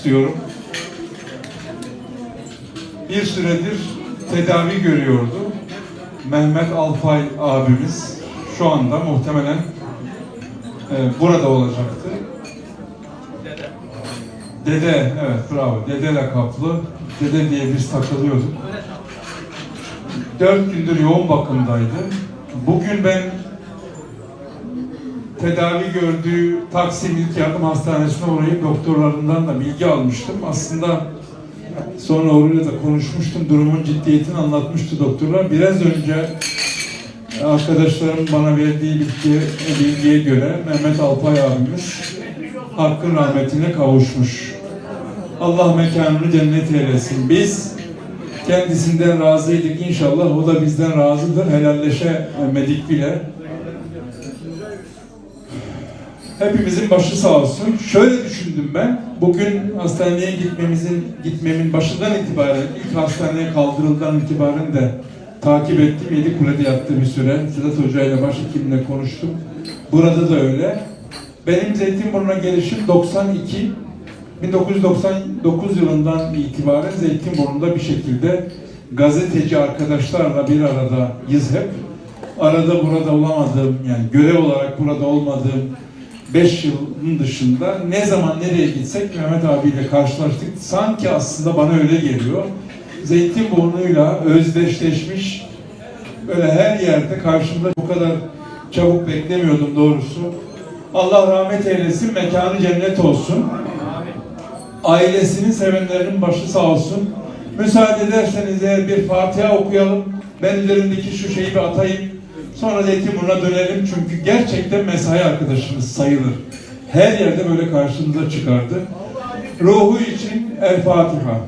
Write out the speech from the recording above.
istiyorum. Bir süredir tedavi görüyordu. Mehmet Alpay abimiz şu anda muhtemelen e, burada olacaktı. Dede, evet bravo. Dede lakaplı. Dede diye biz takılıyorduk. Dört gündür yoğun bakımdaydı. Bugün ben tedavi gördüğü Taksim İlk Yardım Hastanesi'ne uğrayıp doktorlarından da bilgi almıştım. Aslında sonra orayla da konuşmuştum. Durumun ciddiyetini anlatmıştı doktorlar. Biraz önce arkadaşlarım bana verdiği bilgi, bilgiye göre Mehmet Alpay abimiz hakkın rahmetine kavuşmuş. Allah mekanını cennet eylesin. Biz kendisinden razıydık inşallah. O da bizden razıdır. Helalleşemedik bile. Hepimizin başı sağ olsun. Şöyle düşündüm ben. Bugün hastaneye gitmemizin gitmemin başından itibaren ilk hastaneye kaldırıldan itibaren de takip ettim. Yedikule'de yattı bir süre. Sedat Hoca ile başhekimle konuştum. Burada da öyle. Benim Zeytinburnu'na gelişim 92. 1999 yılından itibaren Zeytinburnu'nda bir şekilde gazeteci arkadaşlarla bir aradayız hep. Arada burada olamadığım, yani görev olarak burada olmadığım 5 yılın dışında ne zaman nereye gitsek Mehmet abiyle karşılaştık. Sanki aslında bana öyle geliyor. Zeytinburnu'yla özdeşleşmiş böyle her yerde karşımda bu kadar çabuk beklemiyordum doğrusu. Allah rahmet eylesin, mekanı cennet olsun. Ailesinin sevenlerinin başı sağ olsun. Müsaade ederseniz eğer bir Fatiha okuyalım. Ben üzerimdeki şu şeyi bir atayım. Sonra Zeytinburnu'na dönelim. Çünkü gerçekten mesai arkadaşımız sayılır. Her yerde böyle karşımıza çıkardı. Ruhu için El Fatiha.